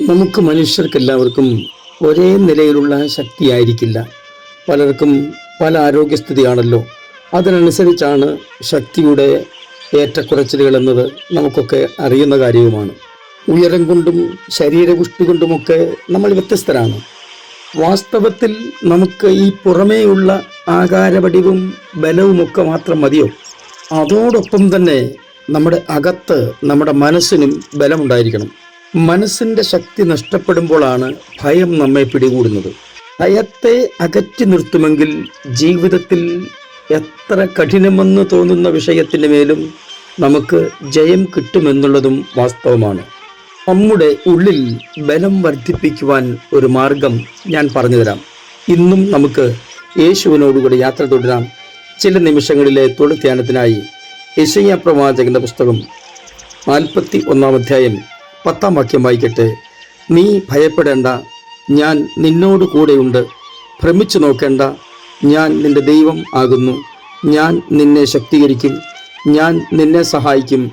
നമുക്ക് മനുഷ്യർക്കെല്ലാവർക്കും ഒരേ നിലയിലുള്ള ശക്തിയായിരിക്കില്ല. പലർക്കും പല ആരോഗ്യസ്ഥിതിയാണല്ലോ. അതിനനുസരിച്ചാണ് ശക്തിയുടെ ഏറ്റക്കുറച്ചിലുകൾ എന്നത് നമുക്കൊക്കെ അറിയുന്ന കാര്യവുമാണ്. ഉയരം കൊണ്ടും ശരീരപുഷ്ടി കൊണ്ടുമൊക്കെ നമ്മൾ വ്യത്യസ്തരാണ്. വാസ്തവത്തിൽ നമുക്ക് ഈ പുറമേയുള്ള ആകാരവടിവും ബലവുമൊക്കെ മാത്രം മതിയോ? അതോടൊപ്പം തന്നെ നമ്മുടെ അകത്ത് നമ്മുടെ മനസ്സിനും ബലമുണ്ടായിരിക്കണം. മനസ്സിന്റെ ശക്തി നഷ്ടപ്പെടുമ്പോഴാണ് ഭയം നമ്മെ പിടികൂടുന്നത്. ഭയത്തെ അകറ്റി നിർത്തുമെങ്കിൽ ജീവിതത്തിൽ എത്ര കഠിനമെന്ന് തോന്നുന്ന വിഷയത്തിന് മേലും നമുക്ക് ജയം കിട്ടുമെന്നുള്ളതും വാസ്തവമാണ്. നമ്മുടെ ഉള്ളിൽ ബലം വർദ്ധിപ്പിക്കുവാൻ ഒരു മാർഗം ഞാൻ പറഞ്ഞുതരാം ഇന്നും നമുക്ക് യേശുവിനോടുകൂടി യാത്ര തുടരാം. ചില നിമിഷങ്ങളിലെ തൊടുധ്യാനത്തിനായി യശയ്യ പ്രവാചകന്റെ പുസ്തകം നാൽപ്പത്തി ഒന്നാം അധ്യായം പത്താം വാക്യം വായിക്കട്ടെ. നീ ഭയപ്പെടേണ്ട. ഞാൻ നിന്നോട് കൂടെയുണ്ട്. ഭ്രമിച്ചു നോക്കേണ്ട. ഞാൻ നിന്റെ ദൈവം ആകുന്നു. ഞാൻ നിന്നെ ശക്തീകരിക്കും. ഞാൻ നിന്നെ സഹായിക്കും.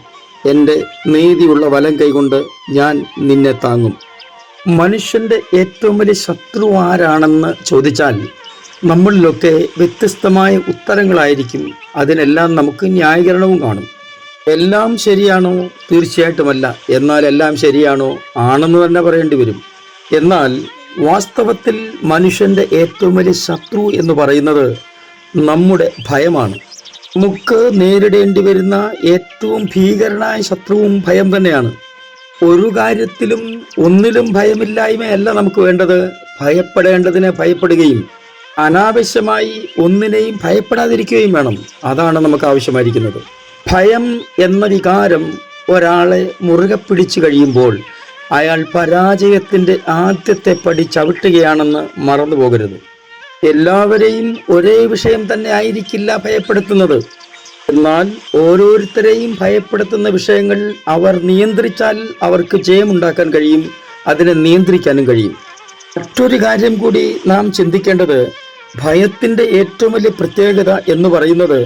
എന്റെ നീതിയുള്ള വലം കൈകൊണ്ട് ഞാൻ നിന്നെ താങ്ങും. മനുഷ്യന്റെ ഏറ്റവും വലിയ ശത്രു ആരാണെന്ന് ചോദിച്ചാൽ നമ്മളിലൊക്കെ വ്യത്യസ്തമായ ഉത്തരങ്ങളായിരിക്കും. അതിനെല്ലാം നമുക്ക് ന്യായീകരണവും കാണും. എല്ലാം ശരിയാണോ? തീർച്ചയായിട്ടുമല്ല. എന്നാൽ എല്ലാം ശരിയാണോ? ആണെന്ന് തന്നെ പറയേണ്ടി വരും. എന്നാൽ വാസ്തവത്തിൽ മനുഷ്യന്റെ ഏറ്റവും വലിയ ശത്രു എന്ന് പറയുന്നത് നമ്മുടെ ഭയമാണ്. നമുക്ക് നേരിടേണ്ടി വരുന്ന ഏറ്റവും ഭീകരനായ ശത്രുവും ഭയം തന്നെയാണ്. ഒരു കാര്യത്തിലും ഒന്നിലും ഭയമില്ലായ്മയല്ല നമുക്ക് വേണ്ടത്. ഭയപ്പെടേണ്ടതിനെ ഭയപ്പെടുകയും അനാവശ്യമായി ഒന്നിനെയും ഭയപ്പെടാതിരിക്കുകയും വേണം. അതാണ് നമുക്ക് ആവശ്യമായിരിക്കുന്നത്. ഭയം എന്ന വികാരം ഒരാളെ മുറുകെ പിടിച്ചു കഴിയുമ്പോൾ അയാൾ പരാജയത്തിന്റെ ആദ്യത്തെ പടി ചവിട്ടുകയാണെന്ന് മറന്നു പോകരുത്. എല്ലാവരെയും ഒരേ വിഷയം തന്നെ ആയിരിക്കില്ല ഭയപ്പെടുത്തുന്നത്. എന്നാൽ ഓരോരുത്തരെയും ഭയപ്പെടുത്തുന്ന വിഷയങ്ങൾ അവർ നിയന്ത്രിച്ചാൽ അവർക്ക് ജയമുണ്ടാക്കാൻ കഴിയും അതിനെ നിയന്ത്രിക്കാനും കഴിയും. മറ്റൊരു കാര്യം കൂടി നാം ചിന്തിക്കേണ്ടത് ഭയത്തിന്റെ ഏറ്റവും വലിയ പ്രത്യേകത എന്ന് പറയുന്നത്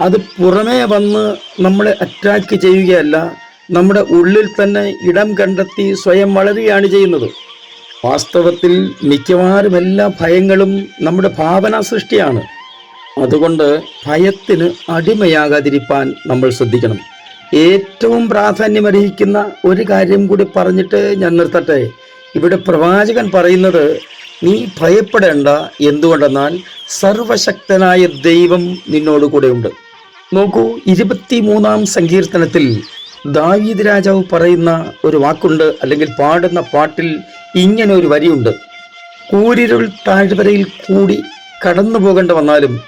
അത് പുറമേ വന്ന് നമ്മളെ അറ്റാക്ക് ചെയ്യുകയല്ല നമ്മുടെ ഉള്ളിൽ തന്നെ ഇടം കണ്ടെത്തി സ്വയം വളരുകയാണ് ചെയ്യുന്നത്. വാസ്തവത്തിൽ മിക്കവാറും എല്ലാ ഭയങ്ങളും നമ്മുടെ ഭാവന സൃഷ്ടിയാണ്. അതുകൊണ്ട് ഭയത്തിന് അടിമയാകാതിരിക്കാൻ നമ്മൾ ശ്രദ്ധിക്കണം. ഏറ്റവും പ്രാധാന്യമർഹിക്കുന്ന ഒരു കാര്യം കൂടി പറഞ്ഞിട്ട് ഞാൻ നിർത്തട്ടെ. ഇവിടെ പ്രവാചകൻ പറയുന്നത് നീ ഭയപ്പെടേണ്ട. എന്തുകൊണ്ടെന്നാൽ സർവശക്തനായ ദൈവം നിന്നോട് കൂടെയുണ്ട്. നോക്കൂ ഇരുപത്തി മൂന്നാം സങ്കീർത്തനത്തിൽ ദാവീദ് രാജാവ് പറയുന്ന ഒരു വാക്കുണ്ട് അല്ലെങ്കിൽ പാടുന്ന പാട്ടിൽ ഇങ്ങനെ ഒരു വരിയുണ്ട്. കൂരിരുൾ താഴ്വരയിൽ കൂടി കടന്നു പോകേണ്ട വന്നാലും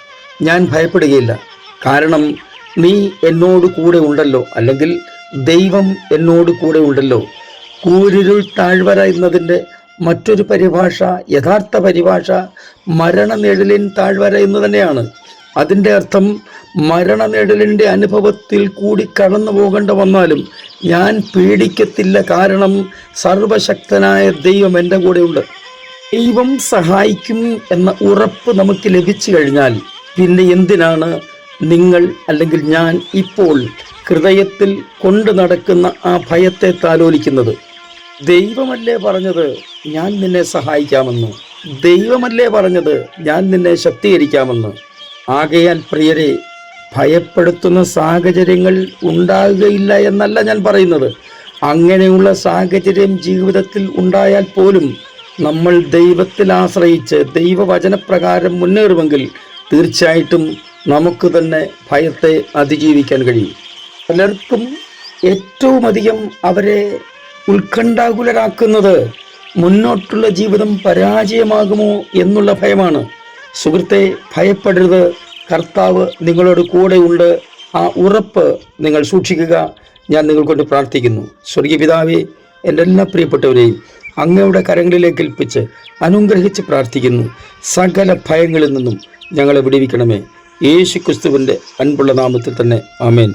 ഞാൻ ഭയപ്പെടുകയില്ല. കാരണം നീ എന്നോട് കൂടെ ഉണ്ടല്ലോ അല്ലെങ്കിൽ ദൈവം എന്നോട് കൂടെ ഉണ്ടല്ലോ. കൂരിരുൾ താഴ്വര എന്നതിന്റെ മറ്റൊരു പരിഭാഷ യഥാർത്ഥ പരിഭാഷ മരണനിഴലിൻ താഴ്വര എന്ന് തന്നെയാണ് അതിന്റെ അർത്ഥം മരണനിഴലിന്റെ അനുഭവത്തിൽ കൂടി കടന്നു പോകേണ്ട വന്നാലും ഞാൻ പേടിക്കത്തില്ല കാരണം സർവശക്തനായ ദൈവം എന്റെ കൂടെയുണ്ട്. ദൈവം സഹായിക്കും എന്ന ഉറപ്പ് നമുക്ക് ലഭിച്ചു കഴിഞ്ഞാൽ പിന്നെ എന്തിനാണ് നിങ്ങൾ അല്ലെങ്കിൽ ഞാൻ ഇപ്പോൾ ഹൃദയത്തിൽ കൊണ്ടു നടക്കുന്ന ആ ഭയത്തെ താലോലിക്കുന്നത്? ദൈവമല്ലേ പറഞ്ഞത് ഞാൻ നിന്നെ സഹായിക്കാമെന്ന്. ദൈവമല്ലേ പറഞ്ഞത്? ഞാൻ നിന്നെ ശക്തീകരിക്കാമെന്ന്. ആകയാൽ പ്രിയരെ ഭയപ്പെടുത്തുന്ന സാഹചര്യങ്ങൾ ഉണ്ടാകുകയില്ല എന്നല്ല ഞാൻ പറയുന്നത്. അങ്ങനെയുള്ള സാഹചര്യം ജീവിതത്തിൽ ഉണ്ടായാൽ പോലും നമ്മൾ ദൈവത്തിൽ ആശ്രയിച്ച് ദൈവവചനപ്രകാരം മുന്നേറുമെങ്കിൽ തീർച്ചയായിട്ടും നമുക്ക് തന്നെ ഭയത്തെ അതിജീവിക്കാൻ കഴിയും. പലർക്കും ഏറ്റവും അധികം അവരെ ഉത്കണ്ഠാകുലരാക്കുന്നത് മുന്നോട്ടുള്ള ജീവിതം പരാജയമാകുമോ എന്നുള്ള ഭയമാണ്. സുഹൃത്തെ ഭയപ്പെടരുത്. കർത്താവ് നിങ്ങളോട് കൂടെയുണ്ട് ആ ഉറപ്പ് നിങ്ങൾ സൂക്ഷിക്കുക. ഞാൻ നിങ്ങൾക്കൊണ്ട് പ്രാർത്ഥിക്കുന്നു. സ്വർഗീയ പിതാവേ എന്റെ എല്ലാ പ്രിയപ്പെട്ടവരെയും അങ്ങയുടെ കരങ്ങളിലേക്ക് ഏൽപ്പിച്ച് അനുഗ്രഹിച്ച് പ്രാർത്ഥിക്കുന്നു. സകല ഭയങ്ങളിൽ നിന്നും ഞങ്ങളെ വിടിവിക്കണമേ. യേശു ക്രിസ്തുവിന്റെ അൻപുള്ള നാമത്തിൽ തന്നെ. ആമേൻ.